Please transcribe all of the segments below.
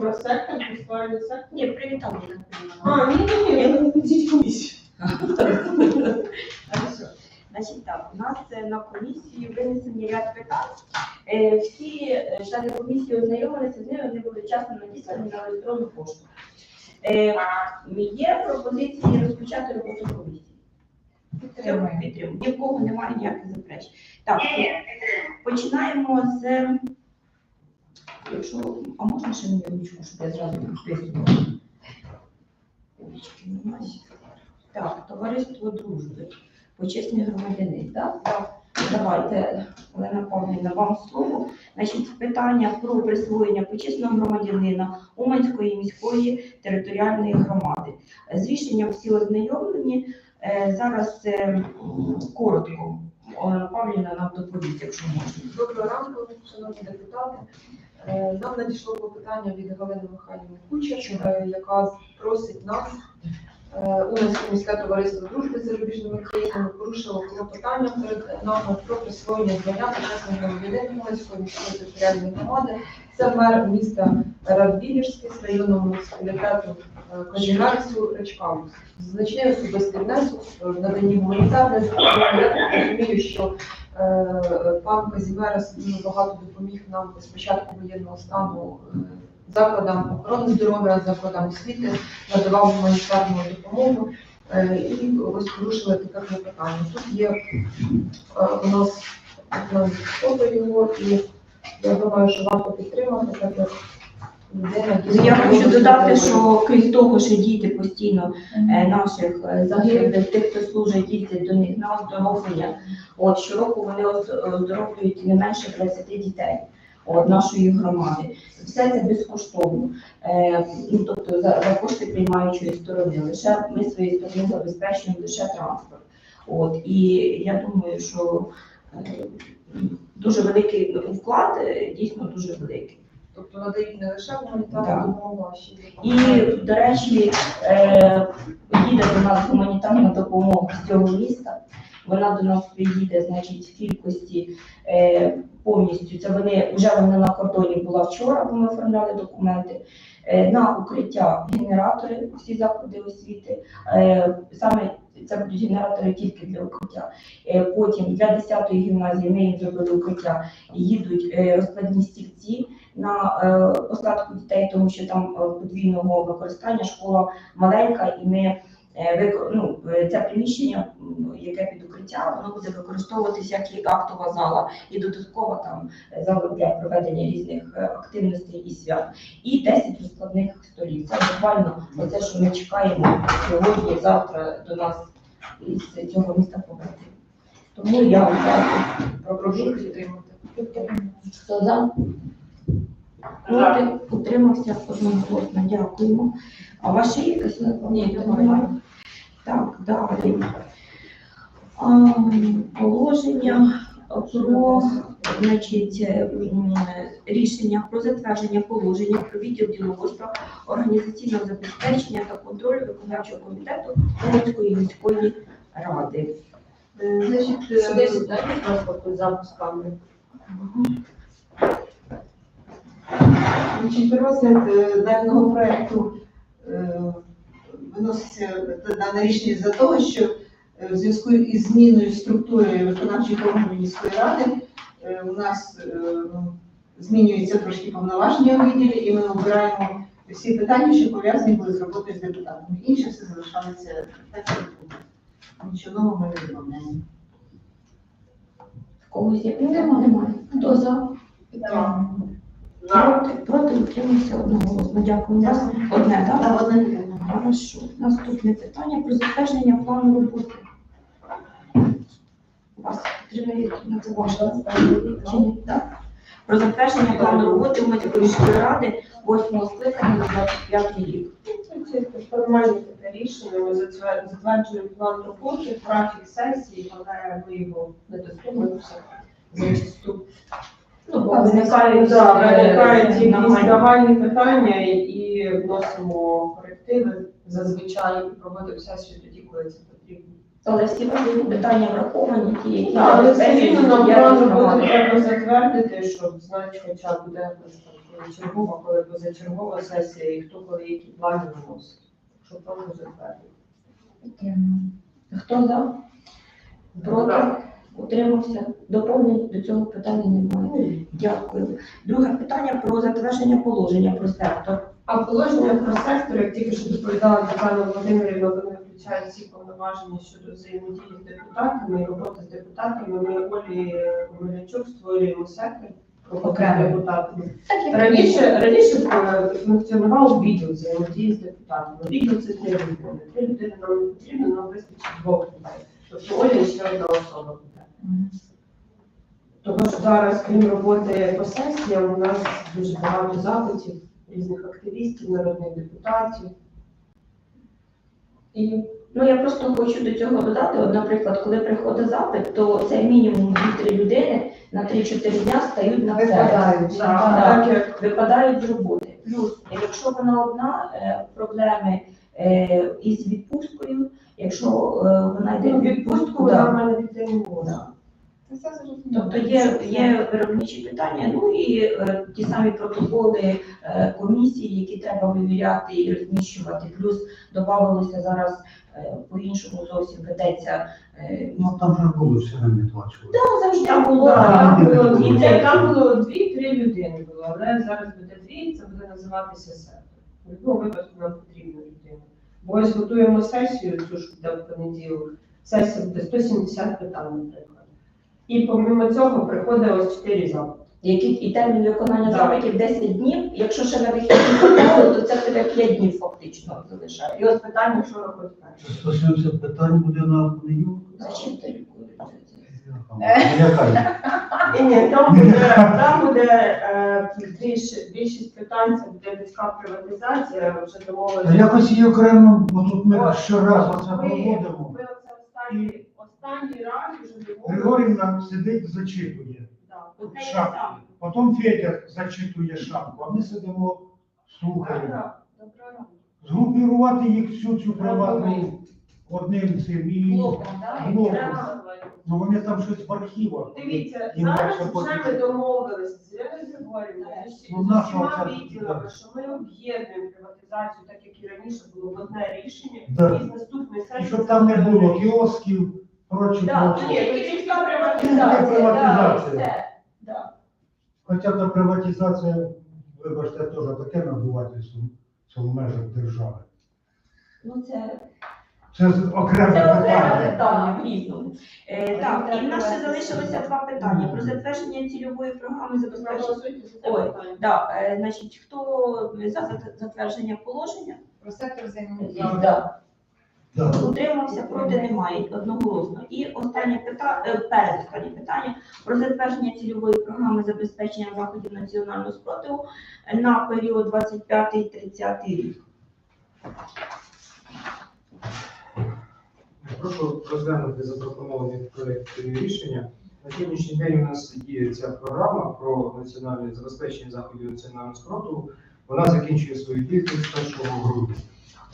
Про сектор, про сектору. Ні, привітання. А, ні, ні, ні, ви не ведіть комісію. Значить так, у нас е, на комісії винесені ряд питань. Е, Всі е, члени комісії ознайомилися з ними, вони були вчасно надіслані на електронну пошту. Є пропозиції розпочати роботу комісії. Підтримуємо. Підтримуємо. Ні в кого немає ніяких заперечень. Так, починаємо з. Якщо, а можна ще мені ручку, щоб я зразу підписувала? Ручки немає. Так, товариство дружби, почесний громадянин, так? Так. Давайте, Олена Павлівна, вам слово. Значить, питання про присвоєння почесного громадянина Уманської міської територіальної громади. З рішенням всі ознайомлені. Е, Зараз е, коротко. Олена Павлівна нам доповість, якщо можна. Доброго ранку, шановні депутати. Е, Нам надійшло клопотання від Галини Михайлівни Кучер, е, яка просить нас, е, Уманське міське товариство дружби з зарубіжними країнами, порушило клопотання перед нами про присвоєння звання почесного громадянина Уманської міської територіальної громади. Це мер міста Радбілівський з районного муніципалітету е, Кожігарцю Речкавус. Значний особистий внесок в наданні гуманітарної допомоги. Я розумію, що Е, Пан Казімерас дуже багато допоміг нам з початку воєнного стану е, закладам охорони здоров'я, закладам освіти, надавав гуманітарну допомогу е, і ось порушили таке клопотання. Тут є е, у нас фото його, і я думаю, що варто підтримати, так Я хочу додати, що крім того, що діти постійно е, наших е, загиблих, тих, хто служить, їздять до них на оздоровлення. От щороку вони оз- оздоровлюють не менше 20 дітей от, нашої громади. Все це безкоштовно. Е, ну, тобто за, за кошти приймаючої сторони. Лише ми з своєї сторони забезпечуємо лише транспорт. От, і я думаю, що дуже великий вклад, дійсно дуже великий. Тобто надають не лише гуманітарну допомогу, а ще й І, до речі, е, їде до нас гуманітарна допомога з цього міста. Вона до нас приїде, значить, в кількості е, повністю. Це вони вже вона на кордоні була вчора, бо ми оформляли документи. Е, на укриття генератори, всі заклади освіти. Е, саме це будуть генератори тільки для укриття. Е, потім для 10-ї гімназії ми їм зробили укриття. Їдуть е, розкладні стільці на е, посадку дітей, тому що там е, подвійного використання школа маленька, і ми е, ну, е, це приміщення, яке під укриття, воно буде використовуватися як і актова зала, і додаткова там е, зала для проведення різних е, активностей і свят. І 10 розкладних столів. Це буквально оце, що ми чекаємо сьогодні, завтра до нас із цього міста повернути. Тому я дякую. Прошу підтримати. Хто за? Проти утримався одноголосно. Дякуємо. А ваші є якась Ні, немає? Так, далі. А, Положення про значить, е, рішення про затвердження положення про відділ діловодства, організаційного забезпечення та контролю виконавчого комітету Уманської міської ради. Е, Значить, Що е, транспорту запусками. Значить, розгляд е, даного проекту е, виноситься дане рішення за того, що е, в зв'язку із зміною структури виконавчих органів міської ради у нас змінюються трошки повноваження у відділі, і ми обираємо всі питання, що пов'язані були з роботою з депутатами. Інше все залишається так, як було. Нічого нового ми не додаємо. В когось є? Немає. Хто за? Проти, проти утримався одноголосно. Дякую. У вас одне, так? Та одна людина. Хорошо. Наступне питання про затвердження плану роботи. У вас підтримує на це ваше чи? Так. Про затвердження плану роботи Уманської міської ради 8 скликання на 25 рік. Це формальне таке рішення, ми затверджуємо план роботи, графік сесії, але ми його не дотримуємося зачасту. Ну, бо Так, виникають, да, е, виникають якісь загальні питання і вносимо корективи зазвичай і проводимо сесію тоді, коли це потрібно. Але всі важливі питання враховані, ті, які Але все рівно нам громади. треба затвердити, щоб знати хоча б де ми там коли чергова, коли позачергова сесія, і хто коли які плани виносить. Щоб не затвердити. Хто за? Проти? Утримався? Доповнень до цього питання немає. Дякую. Друге питання про затвердження положення про сектор. А положення про сектор, як тільки що доповідала Тетяна Володимирівна, вони включають всі повноваження щодо взаємодії з депутатами і роботи з депутатами. Ми Олі Мельничук створюємо сектор Окремо. депутатами. Раніше, раніше е, функціонував відділ взаємодії з депутатами. Відділ це три людини. Три людини нам не потрібно, нам вистачить двох людей. Тобто Оля ще одна особа буде. Тому що зараз, крім роботи по сесіям, у нас дуже багато запитів різних активістів, народних депутатів. І Ну я просто хочу до цього додати. От, наприклад, коли приходить запит, то це мінімум 2-3 людини на 3-4 дня стають на випадають. Випадають з роботи. Плюс, якщо вона одна, е, проблеми із відпусткою, якщо е, вона йде ну, в відпустку да. вона мене від не може. Да. Тобто є, є виробничі питання, ну і е, ті самі протоколи е, комісії, які треба вивіряти і розміщувати. Плюс додавалося зараз е, по-іншому зовсім ведеться. е, Ну там же було все не плачували. ну, завжди було. Там так, було і дві, це- там було дві-три людини було, але зараз буде дві, це буде називатися сектор. В будь-якому випадку нам потрібна людина. Бо ось готуємо сесію, цю ж буде в понеділок. Сесія буде 170 питань, наприклад. І помимо цього приходить ось 4 запити. Які і термін виконання запитів 10 днів. Якщо ще на вихідні то це тебе 5 днів фактично залишає. І ось питання, що робити перше. 170 питань буде на понеділок. Зачем ти лікуєш? Ні, ні, там буде, там буде е, більш, більшість питань, це буде міська приватизація, вже домовилися. якось її окремо, бо тут ми щоразу це проводимо. ми оце останній, останній раз вже домовилися. Григорівна сидить, зачитує. Да. Я сам. Потім Федя зачитує шапку, а ми сидимо, слухаємо. Добре. Згрупірувати їх всю цю приватну одним цим і Блоком. Ну вони там щось в архівах. Дивіться, зараз дальше вже потім. ми домовилися з Іриною Григорівною, з усі- Ну, з нашого усіма це- відділами, що ми об'єднуємо приватизацію, так як і раніше було в одне рішення, Да. і з наступної І сесії. щоб там не було кіосків, прочі, Да, прочі. ні, тільки міська Тільки приватизація, приватизація. да, все. Да. Хоча та приватизація, вибачте, теж таке надувательство, це в межах держави. Ну, це Це окреме Це окреме питання. питання в різному. Е, так, і в нас ще залишилося два питання про затвердження цільової програми забезпечення. Ой. Да, е, значить, хто за зат- затвердження положення? Про сектор взаємодії. Да. Да. Утримався, проти немає, одноголосно. І останнє питання, передостаннє питання про затвердження цільової програми забезпечення заходів національного спротиву на період 25-30 рік. Прошу розглянути запропонований проект рішення. На сьогоднішній день у нас є ця програма про національне забезпечення заходів національного спротиву. Вона закінчує свою діяльність 1 грудня.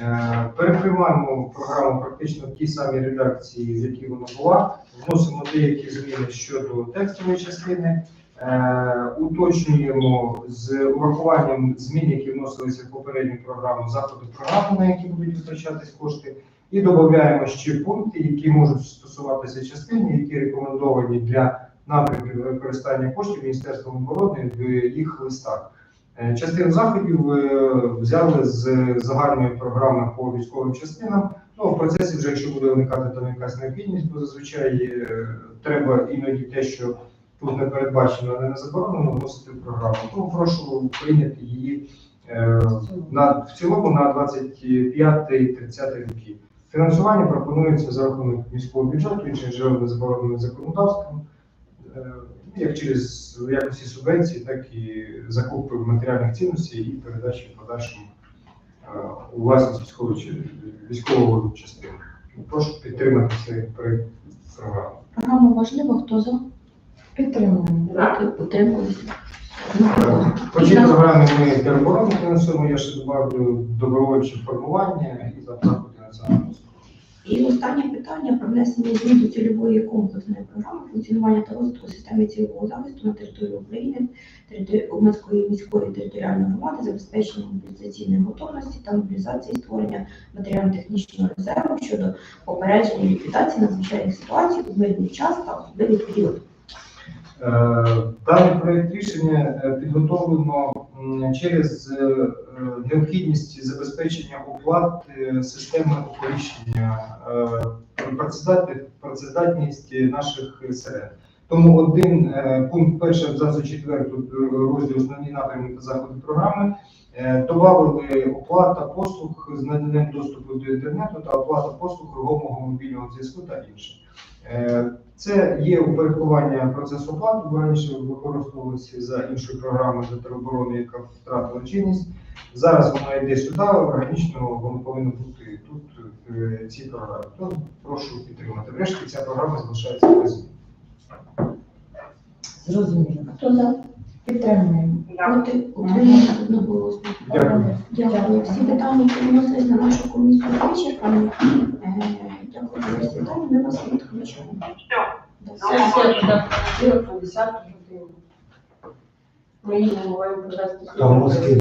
Е, Перекриваємо програму практично в тій самій редакції, в якій вона була. Вносимо деякі зміни щодо текстової частини. Е, Уточнюємо з урахуванням змін, які вносилися в попередню програму, заходи програми, на які будуть витрачатись кошти. І додаємо ще пункти, які можуть стосуватися частини, які рекомендовані для напрямків використання коштів Міністерством оборони в їх листах. Е, Частину заходів е, взяли з загальної програми по військовим частинам. Ну, в процесі вже, якщо буде виникати там якась необхідність, бо зазвичай е, треба іноді те, що тут не передбачено, але не заборонено, вносити в програму. Тому прошу прийняти її на, в цілому на 25-30 роки. Фінансування пропонується за рахунок міського бюджету, інших джерел не забороненим законодавством, е, як через якості субвенцій, так і закупи матеріальних цінностей і передачі в подальшому е, у власність військової частини. Прошу підтримати цей проект програми. Програма важлива, хто за? Підтримуємо. Проти? Утрималися? Е, По цій програмі ми тероборону фінансуємо, я ще добавлю добровольче формування і заходи національного спорту. І останнє питання про внесення змін до цільової комплексної програми функціонування та розвитку системи цільового захисту на території України, Уманської міської територіальної громади, забезпечення мобілізаційної готовності та мобілізації створення матеріально-технічного резерву щодо попередження ліквідації надзвичайних ситуацій у мирний час та особливий період. Е, Даний проект рішення е, підготовлено через е, е, необхідність забезпечення оплат е, системи оповіщення, працездатність наших серед. Тому один пункт перший абзацу четвертого розділ основні напрямки та заходи програми добавили оплата послуг з наданням доступу до інтернету та оплата послуг рухомого мобільного зв'язку та інше. Е, Це є упорядкування процесу оплати, бо раніше використовувалося за іншою програмою за тероборони, яка втратила чинність. Зараз воно йде сюди, органічно воно повинно бути тут е, ці програми. То прошу підтримати. Врешті ця програма залишається без змін. Зрозуміло. Хто за? Підтримуємо. Проти утримання одноголосно. Дякую. Дякую. Всі питання, які виносились на нашу комісію, вичерпані. Е, Дякую за всі. Ми вас відключимо. До Все. буде в 10 годину. Ми її маємо провести. Там мозки